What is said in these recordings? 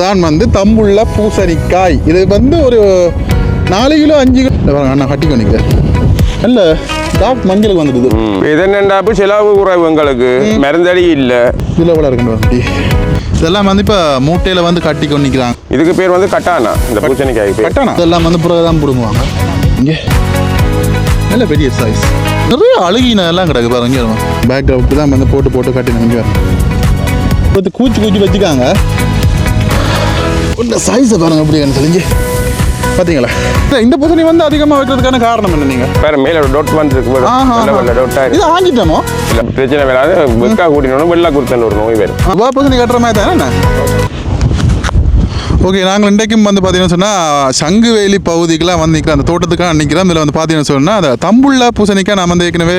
இதுதான் வந்து தம்புள்ள பூசணிக்காய். இது வந்து ஒரு நாலு கிலோ அஞ்சு கிலோ. அண்ணா கட்டி நிற்கிறேன் இல்லை டாக் மஞ்சளுக்கு வந்துடுது. இது என்னண்டாப்பு செலவு குறைவு எங்களுக்கு. மருந்தடி இல்லை. இதில் எவ்வளோ இருக்குன்னு இதெல்லாம் வந்து இப்போ மூட்டையில் வந்து கட்டி கொண்டு நிற்கிறாங்க இதுக்கு பேர் வந்து கட்டானா இந்த பூசணிக்காய் பேர்? கட்டணம் இதெல்லாம் வந்து பிறகு தான் பிடுங்குவாங்க. இங்கே. நல்ல பெரிய சைஸ் நிறைய அழுகின எல்லாம் கிடக்கு பாருங்க இங்கே. பேக் இப்படி தான் வந்து போட்டு போட்டு கட்டின இங்கே. பார்த்து கூச்சி கூச்சி வச்சுக்காங்க. இந்த சைஸை பாருங்க எப்படி தெரிஞ்சு. பார்த்தீங்களா இல்ல, இந்த பூசணி வந்து அதிகமாக வைக்கிறதுக்கான காரணம் என்ன நீங்கள் வேற மேல ஒரு டொட் வந்து இருக்கு ஆஹா, வெள்ளை வெள்ளை டொட்டா இது ஆஞ்சிட்டோமோ இல்ல பிரச்சனை வராது வெக்கா கூட்டினோம் வெள்ளை குருத்தன் ஒரு நோய் வரும் ரூபா பூசணி கட்டுற மாதிரி தானே ஓகே நாங்கள் இன்றைக்கும் வந்து பார்த்தீங்கன்னு சொன்னால் சங்குவேலி பகுதிக்கெலாம் வந்து நிற்கிறோம் அந்த தோட்டத்துக்காக நிற்கிறோம் இதில் வந்து பார்த்தீங்கன்னு சொன்னால் அந்த தம்புள்ள பூசணிக்காய் நான் வந்து ஏற்கனவே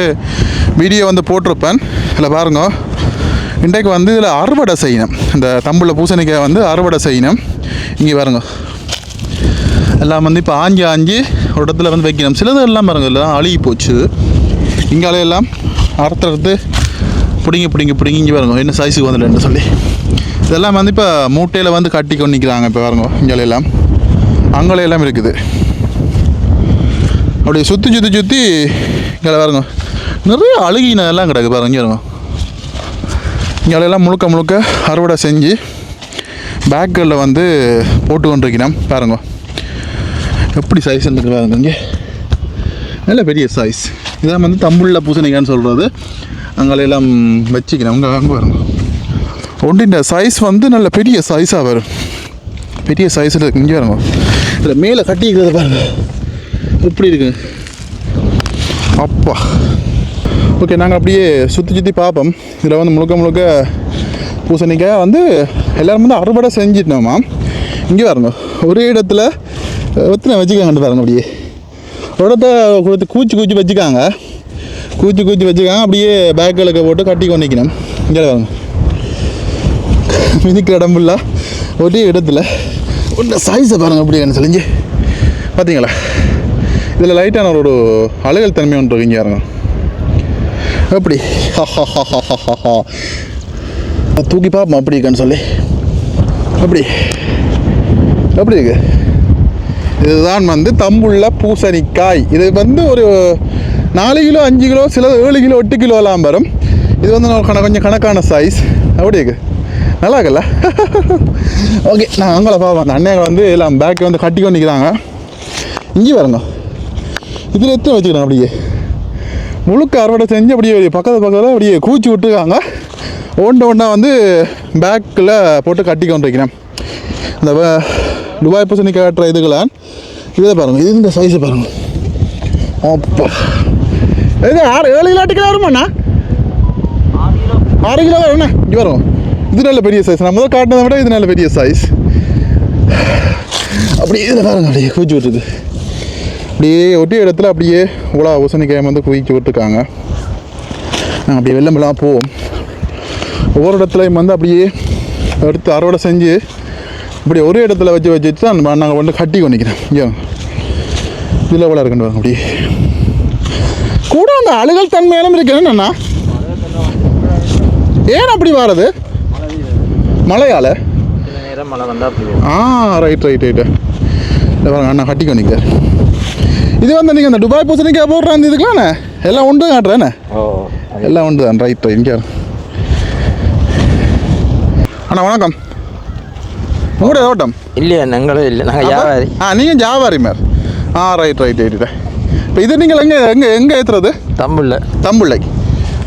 வீடியோ வந்து போட்டிருப்பேன். இதில் பாருங்க. இன்றைக்கு வந்து இதில் அறுவடை செய்யணும். இந்த தம்புள்ள பூசணிக்காய் வந்து அறுவடை செய்யணும். இங்கே பாருங்க. எல்லாம் வந்து இப்போ ஆஞ்சி ஆஞ்சி ஒரு இடத்துல வந்து வைக்கணும். சிலது எல்லாம் பாருங்க எல்லாம் அழுகி போச்சு. இங்காலே எல்லாம் அறுத்து பிடிங்கி பிடிங்கி பிடிங்கி இங்கே பாருங்க. என்ன சைஸுக்கு வந்துடுன்னு சொல்லி. இதெல்லாம் வந்து இப்போ மூட்டையில் வந்து கட்டி கொண்டு நிற்கிறாங்க இப்போ பாருங்க. இங்காலே எல்லாம். அங்கே எல்லாம் இருக்குது. அப்படியே சுற்றி சுற்றி சுற்றி இங்கே பாருங்க. நிறைய அழுகின எல்லாம் கிடக்கு பாருங்க இங்கே பாருங்க. இங்கே எல்லாம் முழுக்க முழுக்க அறுவடை செஞ்சு பேக்குகளில் வந்து போட்டு கொண்டிருக்கிறோம் பாருங்க. எப்படி சைஸ் இருக்கு பாருங்க இங்கே. நல்ல பெரிய சைஸ் இதான் வந்து தம்புள்ள பூசணிக்கான்னு சொல்கிறது அங்கெல்லாம் வச்சுக்கிறேன். அங்கே அங்கே பாருங்க. ஒன்றின் சைஸ் வந்து நல்ல பெரிய சைஸாக வரும். பெரிய சைஸில் இருக்கு. இங்கே பாருங்க. இதில் மேலே கட்டிக்கிறத பாருங்க. எப்படி இருக்கு? அப்பா. ஓகே நாங்கள் அப்படியே சுற்றி சுற்றி பார்ப்போம். இதில் வந்து முழுக்க முழுக்க பூசணிக்காய் வந்து எல்லோரும் வந்து அறுவடை செஞ்சிட்டோமா இங்கே பாருங்க ஒரே இடத்துல எத்தனை வச்சுக்காங்கன்னு பாருங்க அப்படியே. ஒரு இடத்த கொடுத்து கூச்சி கூச்சி வச்சுக்காங்க கூச்சி கூச்சி வச்சுக்காங்க அப்படியே பேக்கில் போட்டு கட்டி கொண்டு நிற்கணும் இங்கே பாருங்க. மிதிக்கிற இடம் ஃபுல்லாக ஒரே இடத்துல. ஒன்று சைஸை அப்படியே என்ன செஞ்சு பார்த்தீங்களா இதில் லைட்டான ஒரு அழகல் தன்மை ஒன்று இருக்கு இங்கே பாருங்க. எப்படி தூக்கி பார்ப்போம் அப்படி இருக்கான்னு சொல்லி. அப்படி. அப்படி இருக்கு. இதுதான் வந்து தம்புள்ள பூசணிக்காய். இது வந்து ஒரு நாலு கிலோ அஞ்சு கிலோ சில ஏழு கிலோ எட்டு கிலோலாம் வரும். இது வந்து நான் கணக்கு கொஞ்சம் கணக்கான சைஸ் அப்படி இருக்கு. நல்லா இருக்குல்ல? ஓகே நான் அங்கே பார்ப்போம் அந்த அண்ணன் வந்து எல்லாம் பேக்கை வந்து கட்டி கொண்டு நிற்கிறாங்க இங்கே வருங்க இதில் எத்தனை வச்சுக்கிறேன் அப்படியே? முழுக்க அறுவடை செஞ்சு அப்படியே பக்கத்து பக்கத்தில் அப்படியே கூச்சி விட்டுருக்காங்க. ஒன்று ஒன்றா வந்து பேக்கில் போட்டு கட்டி கொண்டிருக்கிறேன். இந்த வ- துபாய் பூசணி காட்டுற இதுகளை இதை பாருங்கள் இது இந்த சைஸு பாருங்கள் அப்பா. இது ஆறு ஏழு கிலோ கிலோ வருமாண்ணா ஆறு கிலோ வரும்ண்ணா. இங்கே வரும் இது நல்ல பெரிய சைஸ் நான் முதல் காட்டினதை விட இது நல்ல பெரிய சைஸ் அப்படியே இதில் பாருங்க அப்படியே குவிச்சு விட்டுருது. அப்படியே ஒட்டி இடத்துல அப்படியே உலா பூசணிக்காயம் வந்து குவிக்க விட்டுருக்காங்க. நாங்கள் அப்படியே வெள்ளம் வெள்ளம் போவோம். ஒவ்வொரு இடத்துலையும் வந்து அப்படியே எடுத்து அறுவடை செஞ்சு இப்படி ஒரு இடத்துல வச்சு வச்சு வச்சு தான் நாங்கள் வந்து கட்டி கொண்டிக்கிறோம் ஐயோ இதில் எவ்வளோ இருக்குன்னு பாருங்க அப்படியே. கூட அந்த அழுகல் தன்மையெல்லாம் இருக்கு. என்னண்ணா ஏன் அப்படி வர்றது மழையால. ஆ ரைட் ரைட் ரைட்டு பாருங்க அண்ணா கட்டி கொண்டிக்க இது வந்து நீங்கள் அந்த துபாய் பூசணிக்காய் போடுற அந்த இதுக்கலாண்ணே எல்லாம் உண்டு காட்டுறேண்ணே எல்லாம் உண்டு தான் ரைட் ரைட் இங்கே. அண்ணா வணக்கம். உங்களுடைய தோட்டம்? இல்லையா எங்களும் இல்லை. நாங்கள் வியாபாரி ஆ நீங்கள் ஜாவாரி மேர். ஆ ரைட் ரைட் ரைட் இப்போ இது நீங்கள் எங்கே எங்கே எங்கே ஏற்றுறது தம்புள்ள தம்புள்ளை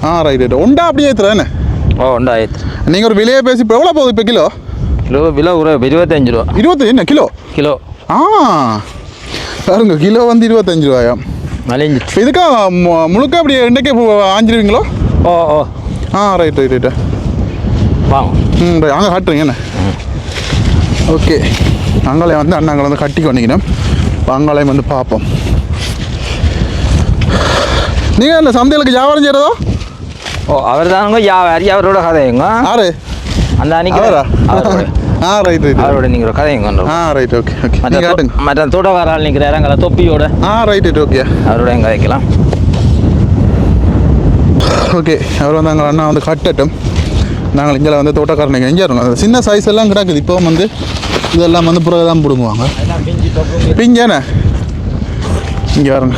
ஆ ரைட் ரைட் உண்டா அப்படியே ஏற்றுறேன்னு ஓ உண்டாயிரத்து நீங்கள் ஒரு விலையை பேசி இப்போ எவ்வளோ போகுது இப்போ கிலோ? கிலோ விலை ஒரு இருபத்தஞ்சு ரூபா. இருபத்தி என்ன கிலோ? கிலோ. ஆ. பாருங்க கிலோ வந்து இருபத்தஞ்சு ரூபாயா? இப்போ இதுக்கா முழுக்க அப்படியே இன்றைக்கே ஆஞ்சிருவீங்களோ? ஓ ஓ. ஆ ரைட் ரைட் ரைட்டு வாங்க. ம் அங்கே காட்டுறீங்க என்ன? ஓகே. அங்காளையும் வந்து அண்ணாங்களை வந்து கட்டி கொண்டிக்கணும் அங்காளையும் வந்து பார்ப்போம். நீங்கள் இந்த சந்தைகளுக்கு வியாபாரம் செய்கிறதோ ஓ அவர் தானுங்க வியாபாரி அவரோட கதையுங்க ஆறு அந்த அன்னைக்கு ஆ ரைட் ரைட் அவரோட நீங்கள் கதையுங்க ஆ ரைட் ஓகே ஓகே நீங்கள் காட்டுங்க. மற்ற தோட்டக்காரால் நிற்கிறாரு அங்கே தொப்பியோட. ஆ ரைட் ரைட் ஓகே அவரோட எங்கே வைக்கலாம் ஓகே அவர் வந்து அங்கே அண்ணா வந்து கட்டட்டும். நாங்கள் இங்கே வந்து தோட்டக்காரனுக்கு எங்கே இருக்கோம். சின்ன சைஸ் எல்லாம் கிடக்குது. இப்போ வந்து இதெல்லாம் வந்து பிறகு தான் பிடுங்குவாங்க. பிங்கண்ணே இங்கே வரங்க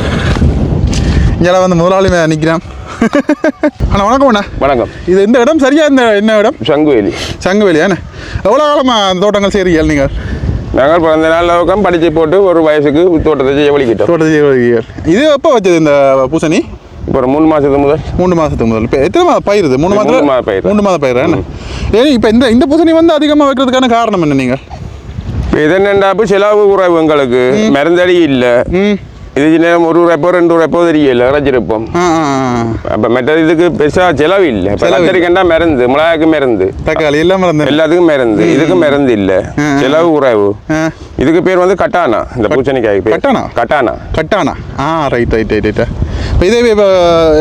இங்கே வந்து முதலாளி நிற்கிறேன் அண்ணா வணக்கம் அண்ணா. வணக்கம். இது இந்த இடம் சரியா? இந்த என்ன இடம்? சங்குவேலி. சங்குவேலி அண்ணா எவ்வளோ காலமாக தோட்டங்கள் செய்கிறீங்க நீங்கள்? நாங்கள் பிறந்த நாள் படிச்சு போட்டு ஒரு வயசுக்கு தோட்டத்தை செய்ய வலிக்கிட்டோம் தோட்டத்தை செய்கிறீங்க இது எப்போ வச்சது இந்த பூசணி? ஒரு மூணு மாசத்துக்கு முதல். மூணு மாதத்துக்கு முதல். இப்போ எத்தனை மாதம் பயிர் இது? மூணு மாதம் பயிர். மூணு மாத பயிர்? என்ன? ஏன் இப்போ இந்த இந்த பூசணி வந்து அதிகமாக வைக்கிறதுக்கான காரணம் என்ன நீங்கள் இப்போ இது என்னண்டாப்பு செலவு குறைவு எங்களுக்கு. மருந்தடி இல்லை. இது நேரம் ஒரு ரெப்போ ரெண்டு ரெப்போ தெரியல இறைச்சிருப்போம் அப்போ மற்றது இதுக்கு பெருசாக செலவு இல்லை கத்திரிக்கண்டா மருந்து மிளகாய்க்கு மருந்து தக்காளி எல்லாம் மருந்து எல்லாத்துக்கும் மருந்து இதுக்கும் மருந்து இல்லை செலவு உறவு இதுக்கு பேர் வந்து கட்டானா இந்த பூச்சணிக்காய்க்கு பேர் கட்டானா கட்டானா கட்டானா ஆ ரைட் ரைட் ரைட் ரைட் இதே இப்போ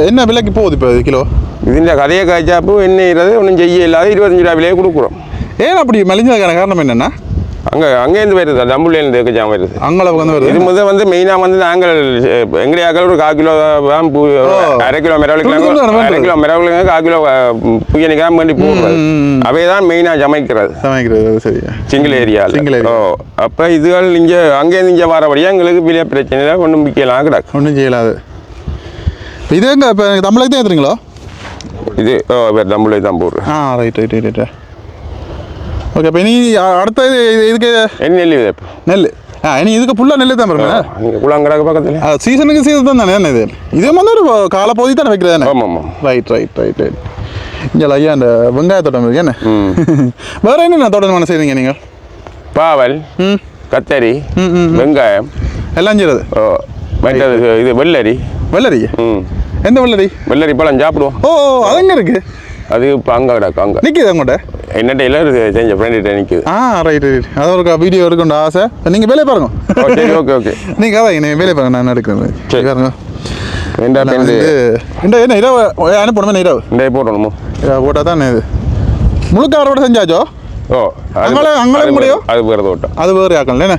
என்ன விலைக்கு போகுது இப்போ கிலோ இதுன்ற கதையை காய்ச்சாப்பு என்ன ஒன்றும் செய்ய இல்லாத இருபத்தஞ்சு ரூபா விலையே கொடுக்குறோம் ஏன் அப்படி மலிஞ்சதுக்கான காரணம் என்னென்னா அங்கே அங்கேருந்து வருது தம்புள்ளிலேருந்து இருக்க வருது. அங்களவுக்கு வந்து இது வருது. முதல் வந்து மெயினாக வந்து நாங்கள் எங்கடையாக்கள் ஒரு கால் கிலோ தான் பூ அரை கிலோ மிரவலுக்கு. அரை கிலோ மிரவலுக்கு கால் கிலோ புயனிக்காம வேண்டி போடுறது. ம். அவை தான் மெயினாக சமைக்கிறது. சமைக்கிறது அது சரியா சிங்கிள் Single area. ஓ அப்போ இதுகள் இங்கே அங்கேருந்து இங்கே வரபடியாக எங்களுக்கு விலை பிரச்சனை கொண்டு மிக்கலாம் கிடக்கு. ஒன்றும் செய்யலாது. இது எங்க இப்போ தமிழுக்கு தான் ஏற்றுறீங்களோ இது தம்புள்ளை தான் போடுறேன் ஆ right right right right okay இப்போ நீ அடுத்த இது இது- இதுக்கு என்ன நெல் நெல். ஆ இனி இதுக்கு ஃபுல்லாக நெல் தான் பாருங்க இங்கே குளங்கடக்கு பக்கத்தில். சீசனுக்கு சீசன் தான் தானே என்ன இது? இது வந்து ஒரு காலப்பகுதி தானே வைக்கிறது தானே? ஆமாம் ரைட் ரைட் ரைட் ரைட் இங்கே ஐயா அந்த வெங்காய தோட்டம் இருக்கு என்ன? வேற என்னென்ன தோட்டம் பண்ண செய்றீங்க நீங்கள் பாவல் கத்தரி வெங்காயம். எல்லாம் செய்கிறது ஓ மற்றது இது வெள்ளரி. வெள்ளரி? ம். எந்த வெள்ளரி? வெள்ளரி பழம் சாப்பிடுவோம். ஓ அது எங்கே இருக்கு? அது இப்போ அங்கே கிடக்கு அங்கே. நிற்கிது உங்கள்கிட்ட என்னட்டையில் செஞ்ச ஃப்ரெண்ட்கிட்ட நிற்குது ஆ ரைட் ரைட் அது ஒரு வீடியோ எடுக்கணும் ஆசை. நீங்கள் வேலையை பாருங்க. ஓ சரி ஓகே ஓகே நீங்கள் அதான் நீங்கள் வேலையை பாருங்க நான் எடுக்கிறேன். சரி. பாருங்க. இந்த என்ன இரவு அனுப்பணுமே இரவு? இந்த போடணுமோ? இரவு போட்டால் தான் இது. முழுக்க அறுவடை செஞ்சாச்சோ? ஓ அங்களே அது முடியும்? அது வேறு தோட்டம் அது வேறு ஆக்கல என்ன?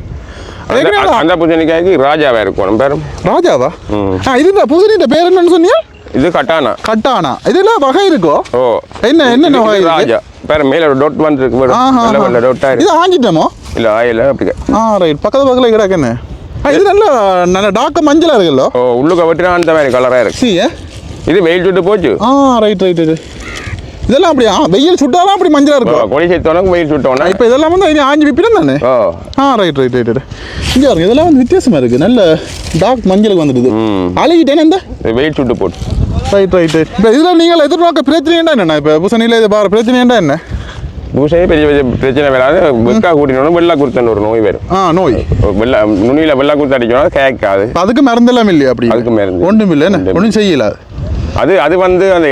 அந்த- பூசணிக்காய்க்கு ராஜாவே இருக்கணும் பேரும் ராஜாவா? ம். ஆ இது புதுனிட்ட பேர் என்னன்னு சொன்னீங்க இது கட்டானா. கட்டானா. இதுல வகை இருக்கோ? ஓ. என்ன என்னென்ன வகை? ராஜா. பேர் மேலே ஒரு டொட் மேடம் ஆஹா, வெள்ளை. வெள்ளை டொட்டாக இது இருக்கு ஆஞ்சிட்டமோ? இல்லை ஆயில் அப்படி ஆ ரைட் பக்கத்து பக்கத்தில் கிடக்குன்னு இது நல்ல நல்ல டார்க்க மஞ்சளா இருக்குல்லோ? ஓ உள்ளுக்க வெட்டினா அந்த மாதிரி கலராக இருக்கு. சி இது வெயில் சுட்டு போச்சு. ஆ ரைட் ரைட் ரைட் இதெல்லாம் அப்படியா? வெயில் சுட்டாலும் அப்படி மஞ்சளா ஓ, இருக்கும் கொடி சேர்த்தோன்னா வெயில் சுட்டோன்னா? இப்போ இதெல்லாம் வந்து இனி ஆஞ்சி விப்பிடும் தானே? ஓ. ஆ ரைட் ரைட் ரைட் ரைட் இங்கே பாருங்க இதெல்லாம் வந்து வித்தியாசமா இருக்கு. நல்ல டார்க் மஞ்சளுக்கு வந்துடுது. அழுகிட்டேன் இந்த? வெயில் சுட்டு போட்டு. ரைட் ரைட் ரைட் இப்போ இதில் நீங்கள் எதிர்பார்க்க பிரச்சனைண்டா என்ன இப்போ பூசணியில் இது பாரு பிரச்சனைண்டா என்ன பூசணி பெரிய பெரிய பிரச்சனை வராது. வெக்கா கூட்டினோம் வெள்ளா குருத்தன் ஒரு நோய் வரும். ஆ நோய். வெள்ளா நுனியில் வெள்ளா குருத்து அடிக்கணும் கேட்காது. அதுக்கு மருந்தெல்லாம் இல்லையா அப்படி? அதுக்கு மருந்து. ஒன்றும் இல்லை ஒன்றும் ஒன்றும் செய்யல. அது அது வந்து அந்த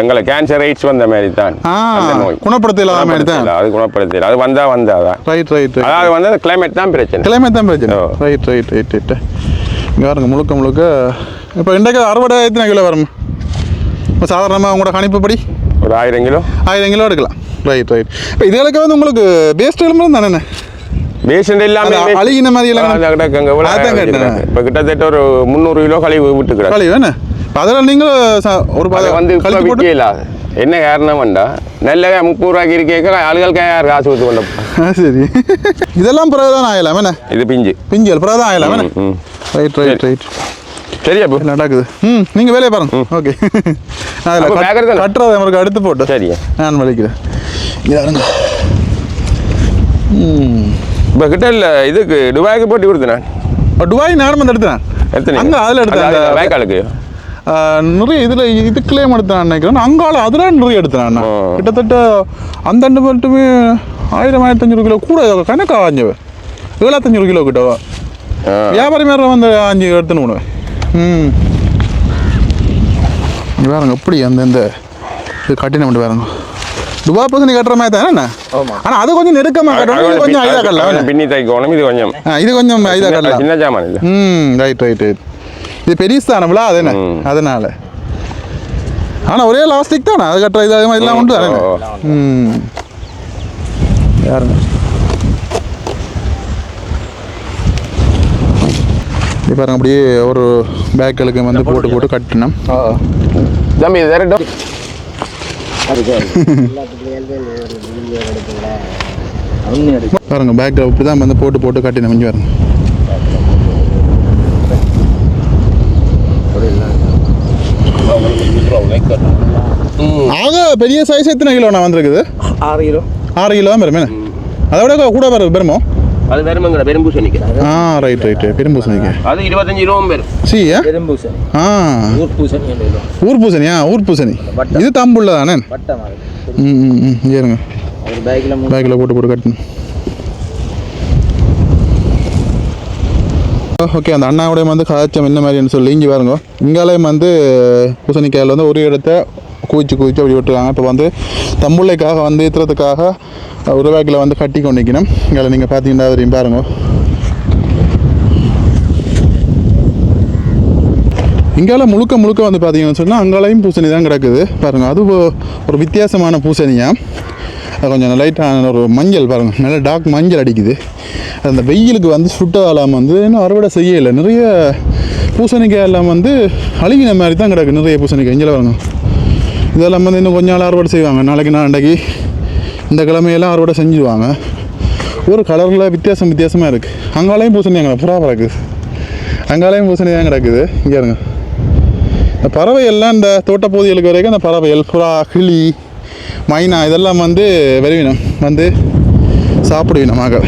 எங்களை கேன்சர் ரைட்ஸ் வந்த மாதிரி தான் அந்த நோய். குணப்படுத்த இல்லாத மாதிரி தான் குணப்படுத்தல, அது குணப்படுத்தல அது வந்தா வந்தாதான் ரைட் ரைட் அதாவது வந்து அந்த கிளைமேட் தான் பிரச்சனை. கிளைமேட் தான் பிரச்சனை. ரைட் ரைட் ரைட் ரைட் இங்கே பாருங்க முழுக்க முழுக்க. இப்போ இன்றைக்கு அறுவடை எத்தனை கிலோ வரும்? இப்போ சாதாரணமாக உங்களோட கணிப்புப்படி ஒரு ஆயிரம் கிலோ. ஆயிரம் கிலோ எடுக்கலாம். ரைட் ரைட் இப்போ இதுகளுக்கு வந்து உங்களுக்கு வேஸ்ட் எலும்பு தானே பேஷண்ட் எல்லாமே அழுகின மாதிரி எல்லாம். இப்ப கிட்டத்தட்ட ஒரு முந்நூறு கிலோ கழிவு விட்டு கிடக்கு களி வேணே அதெல்லாம் நீங்கள் ஒரு வந்து விற்கல என்ன காரணம் வேண்டா? நல்ல முப்பது ரூபாய்க்கு இருக்கேக்க ஆளுகளுக்கு யார் காசு கொடுத்து கொண்டு போ- ஆ, சரி. இதெல்லாம் பிறகு தான் ஆகலாம் என்ன? இது பிஞ்சு. பிஞ்சல் பிறகு தான் ஆகலாம் என்ன. ரைட் ரைட் ரைட் சரியா இப்போ எல்லாம் நடக்குது. ம் நீங்கள் வேலையை பாருங்க. ஓகே அப்ப அதில்? கட்டுறதை அவருக்கு அடுத்து போட்டு சரியா நான் வலிக்கிறேன் ம். இப்போ கிட்ட இல்லை இதுக்கு துபாய்க்கு போட்டி கொடுத்தேன்? துபாய் நேரம் வந்து எடுத்தேன் எடுத்தேன் அங்கே அதில் எடுத்தேன். வாய்க்காலுக்கு? நிறைய இதில் இதுக்குள்ளேயும் எடுத்தேன் நினைக்கிறேன் அங்கால அதில் நிறைய எடுத்தேன் நான். கிட்டத்தட்ட அந்த அண்டு மட்டுமே ஆயிரம் ஆயிரத்தஞ்சூறு கிலோ கூட கணக்காக ஆஞ்சவ ஏழாத்தஞ்சூறு கிலோ கிட்ட ஆ. வியாபாரி மேலே வந்து அஞ்சு எடுத்துன்னு போடுவேன் ம். பாருங்க எப்படி அந்த இந்த இது கட்டின மட்டும் பாருங்க. துபாய் பசங்க கட்டுற மாதிரி தானே ஆனால் அது கொஞ்சம் நெருக்கமாக கட்டணும் இது கொஞ்சம் அது கட்டலாம் பின்னி தைக்கணும் இது கொஞ்சம் இது கொஞ்சம் சின்ன- கட்டலாம். சின்ன ஜாமான் ம் ரைட் ரைட் ரைட் இது பெரிய ஸ்தானம்ல அது. அதனால. ஆனால் ஒரே லாஸ்டிக் தானே? அது கட்டுற இது அது மாதிரி எல்லாம் உண்டு தானே. ம். யாருங்க இது பாருங்க அப்படியே ஒரு பேக்களுக்கு வந்து போட்டு போட்டு கட்டினோம் இது தரட்டும் பாருங்க பேக்கில் இப்படி தான் வந்து போட்டு போட்டு கட்டின கொஞ்சம் பாருங்க. ஆக பெரிய சைஸ் எத்தனை கிலோ நான் வந்திருக்குது? ஆறு கிலோ. ஆறு கிலோ தான் பெருமே. அதை விட கூட வரும் பெருமோ? அது பெருமங்கட பெரும்பூசை நிற்கிறேன் ஆ ரைட் ரைட் பெரும்பூசணிக்கு. அது இருபத்தஞ்சு ரூபாவும் பெரும் சி பெரும்பூசணி. ஆ. ஊர் பூசணி ஊர் பூசணியா ஊர் பூசணி இது தம்புள்ள தானே? ம் ம் ம். ஏறுங்க ஒரு பேக்கில் பேக்கில் போட்டு போட்டு கட்டணும். ஓகே அந்த அண்ணாவுடைய வந்து காய்ச்சம் என்ன மாதிரின்னு சொல்லி இங்கே பாருங்க. இங்காலையும் வந்து பூசணிக்காயில் வந்து ஒரு இடத்த குவிச்சு குவிச்சு அப்படி விட்டுருக்காங்க. இப்போ வந்து தம்புள்ளைக்காக வந்து ஏற்றுறதுக்காக உருவாக்கில் வந்து கட்டி கொண்டு நிற்கணும் இங்கே நீங்கள் பார்த்தீங்கன்னா தெரியும் பாருங்க. இங்கால முழுக்க முழுக்க வந்து பார்த்தீங்கன்னு சொன்னால் அங்காலையும் பூசணி தான் கிடக்குது. பாருங்கள் அது ஒரு வித்தியாசமான பூசணியாக கொஞ்சம் லைட்டான ஒரு மஞ்சள் பாருங்கள் நல்லா டார்க் மஞ்சள் அடிக்குது. அது அந்த வெயிலுக்கு வந்து சுட்டதாலாம் வந்து இன்னும் அறுவடை செய்யலை. நிறைய பூசணிக்காய் எல்லாம் வந்து அழுகின மாதிரி தான் கிடக்கு. நிறைய பூசணிக்காய். இங்கே பாருங்க. இதெல்லாம் வந்து இன்னும் கொஞ்ச நாள் அறுவடை செய்வாங்க. நாளைக்கு நாளைக்கு இந்த கிழமையெல்லாம் அறுவடை செஞ்சுடுவாங்க ஒரு கலரில் வித்தியாசம் வித்தியாசமாக இருக்குது அங்காலையும் பூசணி அங்கே புறா கிடக்குது அங்காலையும் பூசணி தான் கிடக்குது. இங்கே இருங்க இந்த பறவை எல்லாம் இந்த தோட்டப்பகுதிகளுக்கு வரைக்கும் இந்த பறவைகள் புறா கிளி மைனா இதெல்லாம் வந்து வருவினம் வந்து சாப்பிடுவினமாக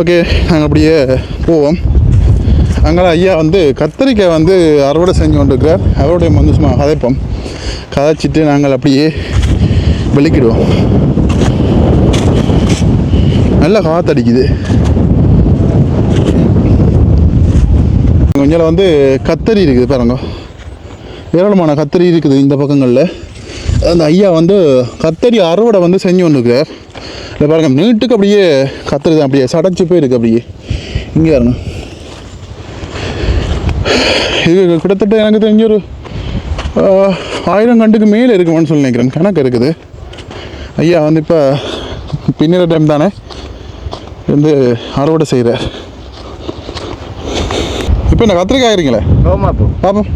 ஓகே நாங்கள் அப்படியே போவோம். அங்கே ஐயா வந்து கத்திரிக்காய் வந்து அறுவடை செஞ்சு கொண்டிருக்கிறார். அவருடைய வந்து சும்மா கதைப்போம். கதைச்சிட்டு நாங்கள் அப்படியே வெளிக்கிடுவோம். நல்லா காற்றடிக்குது கொஞ்சம் வந்து கத்தரி இருக்குது பாருங்க. ஏராளமான கத்தரி இருக்குது இந்த பக்கங்களில். அந்த ஐயா வந்து கத்தரி அறுவடை வந்து செஞ்சு கொண்டிருக்கிறார் இல்லை பாருங்க நீட்டுக்கு அப்படியே கத்தரி தான் அப்படியே சடைச்சு போயிருக்கு அப்படியே. இங்கே பாருங்க. இது கிட்டத்தட்ட எனக்கு தெரிஞ்ச ஒரு ஆயிரம் கண்டுக்கு மேலே இருக்குமான்னு சொல்லி நினைக்கிறேன். கணக்கு இருக்குது. ஐயா வந்து இப்போ பின்னிற டைம் தானே வந்து அறுவடை செய்கிறார் இப்போ என்ன கத்திரிக்காய் இருக்கீங்களே ஓமாப்பூ பாப்போம்.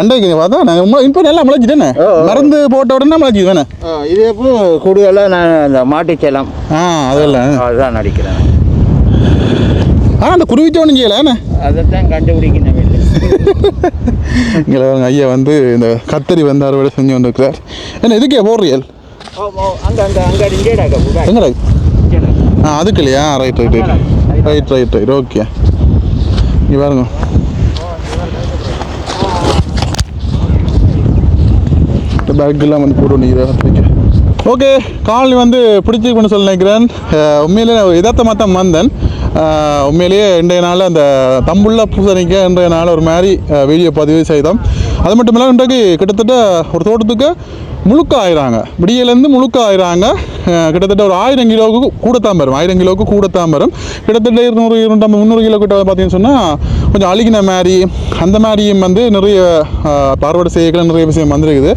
அண்டைக்கு பார்த்தா உண்மை இப்போ நல்லா முளைச்சிட்டேனே. மருந்து போட்ட உடனே முளைச்சி தானே? இதே பூ கூடுதலாக நான் அந்த மாட்டுச்சேலம் ஆ அதெல்லாம் அதுதான் நடிக்கிறேன். ஆ அந்த குருவிச்ச ஒன்றும் செய்யலை அதைத்தான் கண்டுபிடிக்கணும் இங்கே ஐயா வந்து இந்த கத்தரி வந்து அறுவடை செஞ்சு வந்திருக்கிறார். என்ன இதுக்கே போடுறியல்? எங்கடா ஆ அதுக்கு இல்லையா right right right right right right okay இங்கே பாருங்க. இந்த பேக்கெல்லாம் வந்து போட்டு நீங்க ஓகே காலனி வந்து பிடிச்சிருக்குன்னு சொல்ல நினைக்கிறேன். உண்மையிலே நான் தான் வந்தேன். உண்மையிலேயே இன்றைய நாள் அந்த தம்புள்ள பூசணிக்க இன்றைய நாள் ஒரு மாதிரி வீடியோ பதிவு செய்தோம். அது மட்டும் இல்லாமல் இன்றைக்கு கிட்டத்தட்ட ஒரு தோட்டத்துக்கு முழுக்க ஆயிராங்க விடியலேருந்து முழுக்க ஆயிராங்க கிட்டத்தட்ட ஒரு ஆயிரம் கிலோவுக்கு கூடத்தான் வரும். ஆயிரம் கிலோவுக்கு கூடத்தான் வரும். கிட்டத்தட்ட இருநூறு இருநூற்றம்பது முந்நூறு கிலோ கிட்ட பார்த்தீங்கன்னு சொன்னால் கொஞ்சம் அழுகின மாதிரி அந்த மாதிரியும் வந்து நிறைய அஹ், அறுவடை செய்யலாம் நிறைய விஷயம் வந்துருக்குது.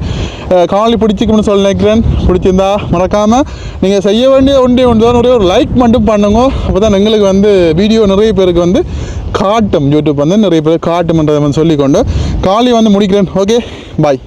காலி பிடிச்சிக்கணும்னு சொல்ல நினைக்கிறேன். பிடிச்சிருந்தா மறக்காமல் நீங்கள் செய்ய வேண்டிய ஒன்றே ஒன்று தான் ஒரே ஒரு லைக் மட்டும் பண்ணுங்க. அப்போ தான் எங்களுக்கு வந்து வீடியோ நிறைய பேருக்கு வந்து காட்டும். யூடியூப் வந்து நிறைய பேர் காட்டும்ன்றதை வந்து சொல்லிக்கொண்டு காலி வந்து முடிக்கிறேன். Okay bye